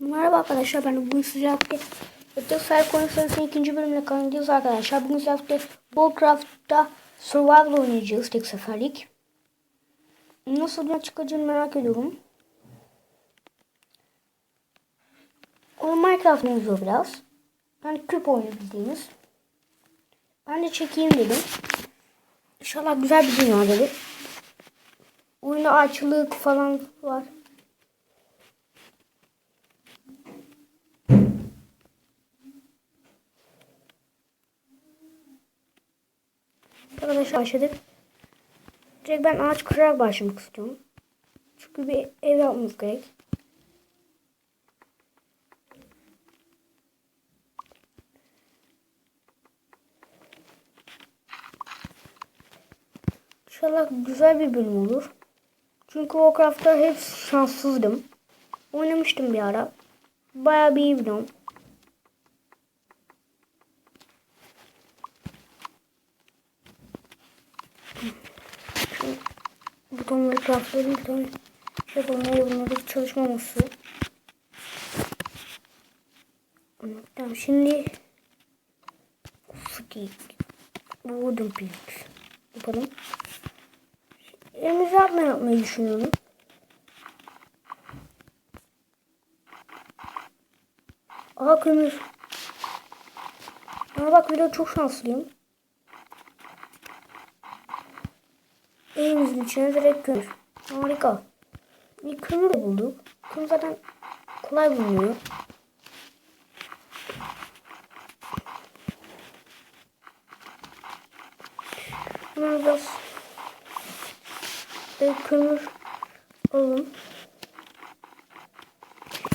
Merhaba arkadaşlar ben bugün sizlerle Ötesel konusunda ikinci bölümle kanalındayız arkadaşlar. Bugün sizlerle Warcraft'ta Survival oynayacağız tek seferlik. Nasıl bir çıkacağını merak ediyorum. Ama Minecraft benziyor biraz. Yani küp oyunu bildiğimiz. Ben de çekeyim dedim. İnşallah güzel bir dünya gelir. Oyunda açılık falan var. Arkadaşlar başladık. Direkt ben ağaç kırarak başlamak istiyorum. Çünkü bir ev yapmamız gerek. İnşallah güzel bir bölüm olur. Çünkü Warcraft'ta hep şanssızdım. Oynamıştım bir ara. Bayağı bir iyi biliyorum. Bir tane şey yapalım bunları çalışmaması. Tamam şimdi stick wooden planks yapalım. Elimizi yapma yapmayı düşünüyorum. Aha kömür. Ama bak video çok şanslıyım. Elimizin içine direkt kömür. Harika. Bir kömür bulduk. Kömür zaten kolay bulunuyor. Hemen biraz e, kömür alalım.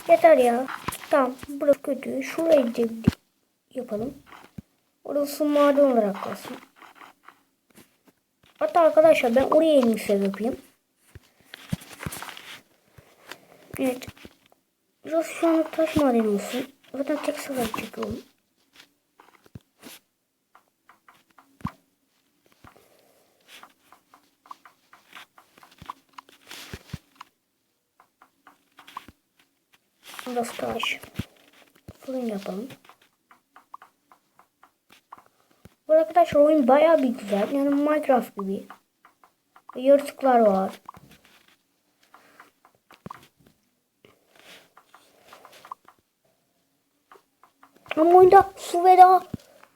Yeter ya. Tamam. Burası kötü. Şurayı yapalım. Orası maden olarak kalsın. Hatta arkadaşlar ben oraya iyisi yapayım. Evet. Burası şu anda taş madeni olsun. Zaten tek sefer çekiyorum. Burası taş. Fırın yapalım. Bu arkadaşlar oyun bayağı bir güzel. Yani Minecraft gibi. Yaratıklar var. Ama oyunda su ve daha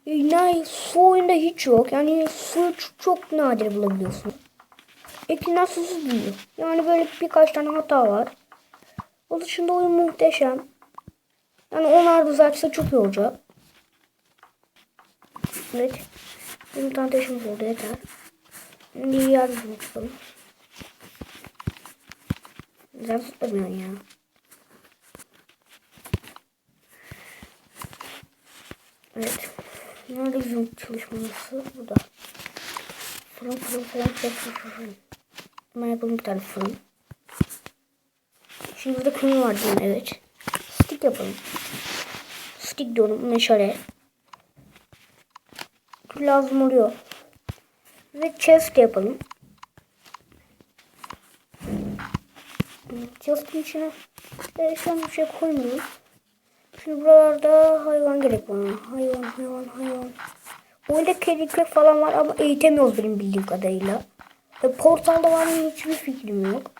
ne, su oyunda hiç yok. Yani su çok nadir bulabiliyorsun. Ekinden susuz büyüyor. Yani böyle birkaç tane hata var. O dışında oyun muhteşem. Yani onlar düzeltse çok iyi olacak. Evet. Bir tane taşımız oldu yeter. Yardım yapalım. Güzel tutamıyorsun ya. Evet. Nerede bizim çalışması? Burada. Fırın fırın fırın fırın fırın fırın. Hemen yapalım bir tane fırın. Şimdi burada kömür var değil mi? Evet. Stick yapalım. Stick diyorum. Meşale lazım oluyor. Ve chest yapalım. Chest'in içine e, şu an bir şey koymuyorum. Şimdi buralarda hayvan gerek bana. Hayvan, hayvan, hayvan. Oyunda kedi köpek falan var ama eğitemiyoruz benim bildiğim kadarıyla. E, portalda var mı hiçbir fikrim yok.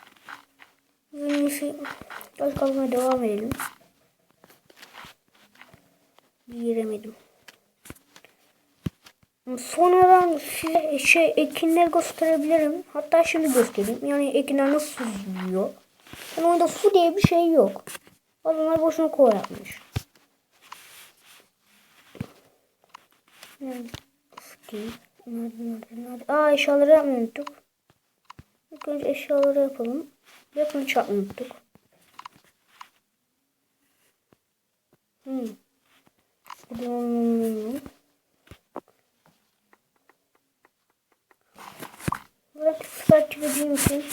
Neyse, taş kalmaya devam edelim. Giremedim. Sonradan size şey ekinleri gösterebilirim. Hatta şimdi göstereyim. Yani ekinler nasıl süzülüyor. Yani orada su diye bir şey yok. Adamlar boşuna kova yapmış. Nerede? Aa eşyaları yapmayı unuttuk. İlk önce eşyaları yapalım. Yapını çarpmayı unuttuk. Hmm. Hmm. Belki takip edeyim için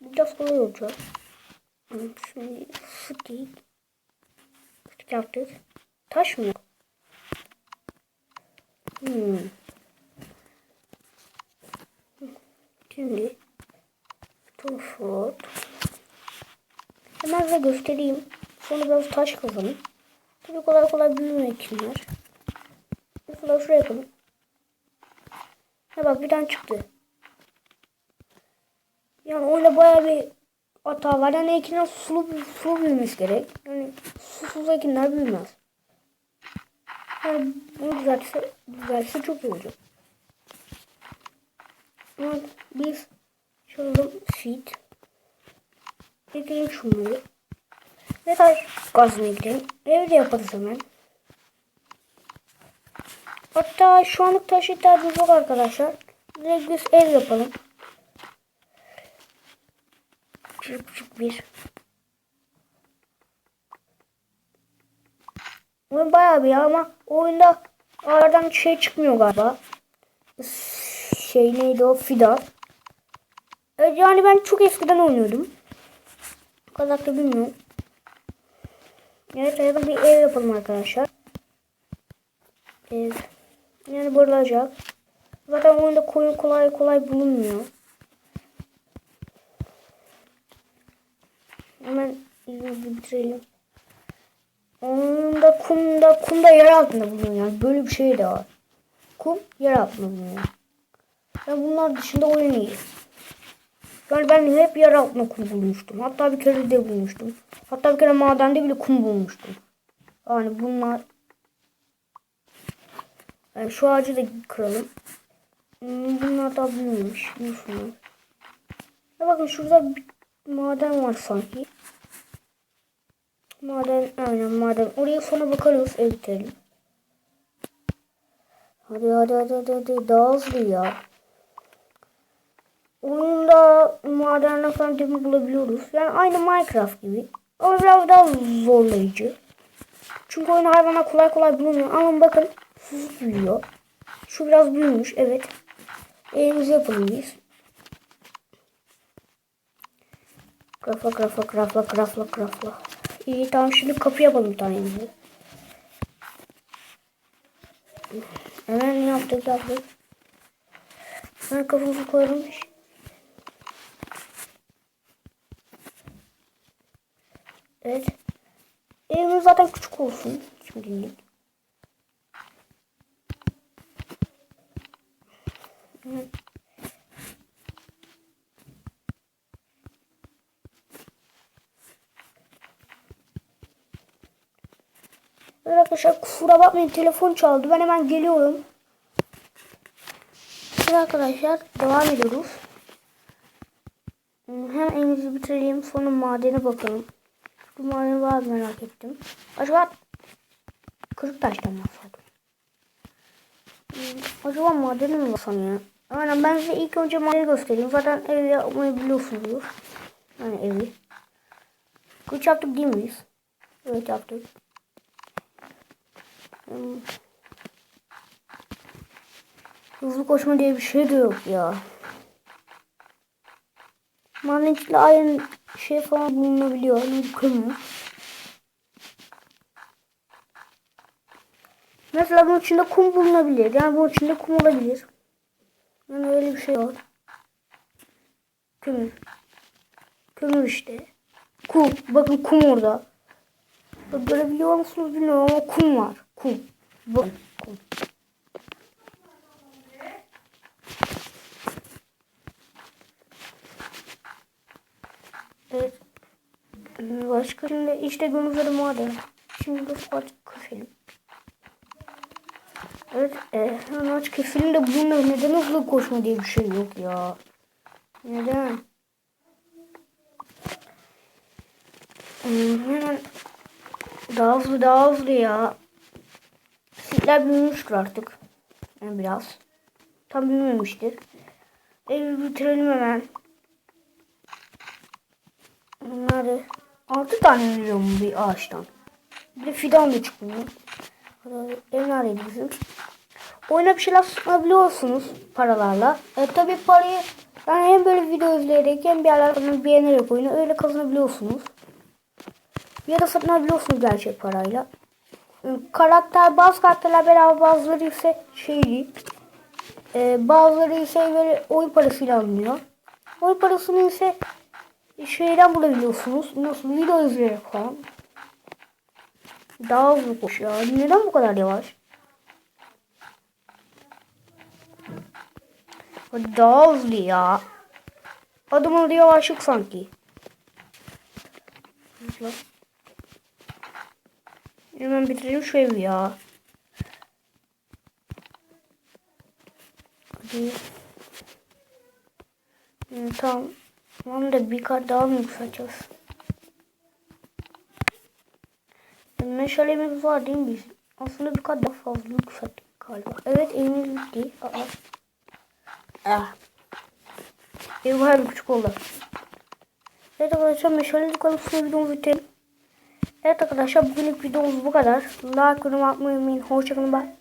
biraz kolay olacak. Şimdi stick stick yaptık. Taş mı yok? Hmm. Şimdi Tufut. Hemen size göstereyim. Sonra biraz taş kazalım. Tabii kolay kolay büyümüyor kimler. Mesela şuraya yapalım. Ha bak bir tane çıktı. Yani orada bayağı bir hata var. Yani ekinden sulu, sulu büyümesi gerek. Yani susuz ekinler büyümez. Yani bunu düzeltse, düzeltse çok iyi olacak. Ama biz şöyle feed ekleyelim şunları. Ve taş gazını ekleyelim. Evde yaparız hemen. Hatta şu anlık taş ihtiyacımız yok arkadaşlar. Direkt biz ev yapalım. Bir buçuk bir. Oyun bayağı bir ama oyunda aradan şey çıkmıyor galiba. Şey neydi o fidan. Evet, yani ben çok eskiden oynuyordum. O kadar da bilmiyorum. Evet bir ev yapalım arkadaşlar. Ev. Yani böyle olacak. Zaten oyunda koyun kolay kolay bulunmuyor. Hemen bitirelim. Onun da kumda, kumda yer altında bulunuyor. Yani böyle bir şey de var. Kum yer altında bulunuyor. Yani bunlar dışında oyun iyi. Yani ben hep yer altında kum bulmuştum. Hatta bir kere de bulmuştum. Hatta bir kere madende bile kum bulmuştum. Yani bunlar yani şu ağacı da kıralım. Bunlar da büyümüş. Büyüsünler. Ya bakın şurada bir maden var sanki. Maden aynen maden. Oraya sonra bakarız. Evet bitirelim. Hadi hadi hadi hadi, hadi. daha hızlı ya. Oyunda madenle falan demir bulabiliyoruz. Yani aynı Minecraft gibi. Ama biraz daha zorlayıcı. Çünkü oyun hayvana kolay kolay bulunmuyor. Ama bakın hızlı büyüyor. Şu biraz büyümüş. Evet. Evimizi yapalım biz. Grafla grafla grafla grafla grafla. İyi tamam şimdi kapı yapalım bir tane evimizi. Hemen ne yaptık yaptık. Hemen kafamızı koyalım. Evet. Evimiz zaten küçük olsun. Şimdilik. Arkadaşlar kusura bakmayın telefon çaldı. Ben hemen geliyorum. Evet arkadaşlar devam ediyoruz. Hem evimizi bitirelim sonra madene bakalım. Bu madeni var merak ettim. Acaba kırık taştan mı? Hmm, Acaba madeni mi basam ya? Aynen ben size ilk önce madeni göstereyim. Zaten ev yapmayı biliyorsunuz. Yani evi. Kılıç yaptık değil miyiz? Evet yaptık. Hmm. Hızlı koşma diye bir şey de yok ya. Madenlikle aynı şey falan bulunabiliyor. Ne kırmıyor. Mesela bunun içinde kum bulunabilir. Yani bunun içinde kum olabilir. Yani öyle bir şey var. Kömür. Kömür işte. Kum. Bakın kum orada. Görebiliyor musunuz bilmiyorum ama kum var. Kum. Bakın kum. Evet. Başka şimdi işte gönülleri maden. Şimdi keselim. Evet. E, hemen aç keselim de bunun neden hızlı koşma diye bir şey yok ya. Neden? Hmm, hemen daha hızlı daha hızlı ya. Sitler büyümüştür artık. Yani biraz. Tam büyümemiştir. Evi bitirelim hemen. Bunları 6 tane veriyor mu bir ağaçtan? Bir de fidan da çıkmıyor. Ev neredeydi bizim? Oyuna bir şeyler sunabiliyorsunuz paralarla. E, tabii parayı yani hem böyle video izleyerek hem bir yerlerden beğenerek oyunu öyle kazanabiliyorsunuz. Ya da satın alabiliyorsunuz gerçek parayla. E, Karakter bazı karakterler beraber bazıları ise şeyli. E, bazıları ise böyle oyun parasıyla alınıyor. Oyun parasını ise şeyden bulabiliyorsunuz. Nasıl video izleyerek falan. Daha hızlı koşuyor. Neden bu kadar yavaş? Daha hızlı ya. Adım adı yavaşlık sanki. Hemen bitirelim şu evi ya. Hadi. Hmm, tamam. Tamam da bir kat daha mı yükselteceğiz? E, Meşalemiz var değil mi? Aslında bir kat daha fazla yükselttik galiba. Evet evimiz bitti. Aa. Ah. Bayağı bir küçük oldu. Evet arkadaşlar meşale yukarı su videomu bitirelim. Evet arkadaşlar bugünlük videomuz bu kadar. Like, yorum atmayı unutmayın. Hoşçakalın. Bye.